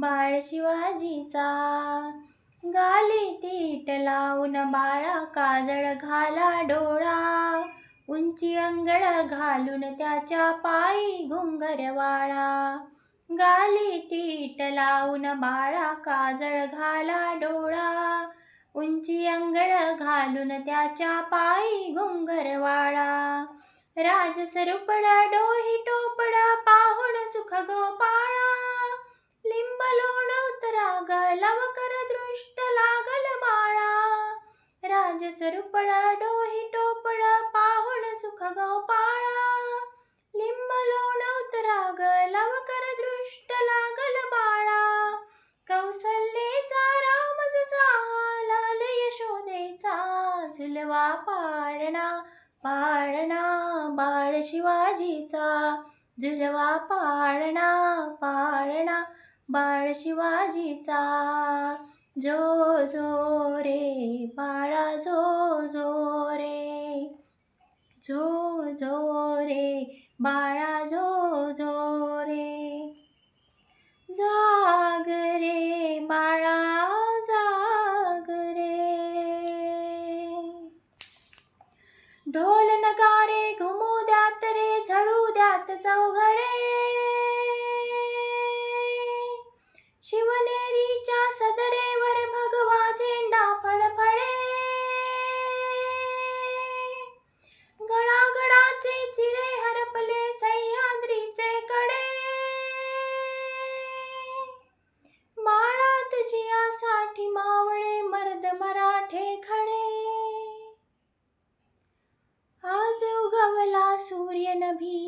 बाळ शिवाजीचा गाली तीट लावून बाळा काजळ घाला डोळा. उंची अंगळ घालून त्याच्या पायी घुंगर वाळा. गाली तीट लावून बाळा काजळ घाला डोळा. उंची अंगळ घालून त्याच्या पायी घुंगर वाळा. राजसरुपडा डोही टोपडा पाहुण सुख गोपाळा लोणवतरा गलव दृष्ट लागल बाळा. राजसरुपडा डोही टोपळा पाहुण सुख गोपाळा. लिंब लोण उतराग लवकर दृष्ट लागल बाळा. कौसल्येचा राम लाल यशोदेचा झुलवा पाळणा पाळणा बाळ शिवाजीचा. झुलवा पाळणा पाळणा बाळ शिवाजीचा. जो जो रे बाळा जो जो रे. जो जो रे बाळा जो जो रे. जाग रे बाळा जाग रे. ढोल नगारे घुमू द्यात रे झळू द्यात चौघडे शिवनेरीच्या सदरेवर भगवा झेंडा फडफडे. गळागडाचे चिरे हरपले सह्याद्रीचे कडे. बाळा तुझियासाठी मावळे मर्द मराठे खडे. आज उगवला सूर्य नभी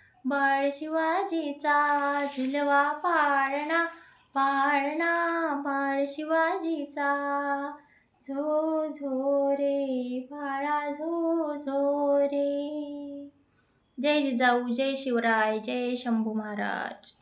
बाळ शिवाजीचा झुलवा पाळणा पाळणा बाळ शिवाजीचा. झो झो रे बाळा झो झो रे. जय जिजाऊ जय शिवराय जय शंभू महाराज.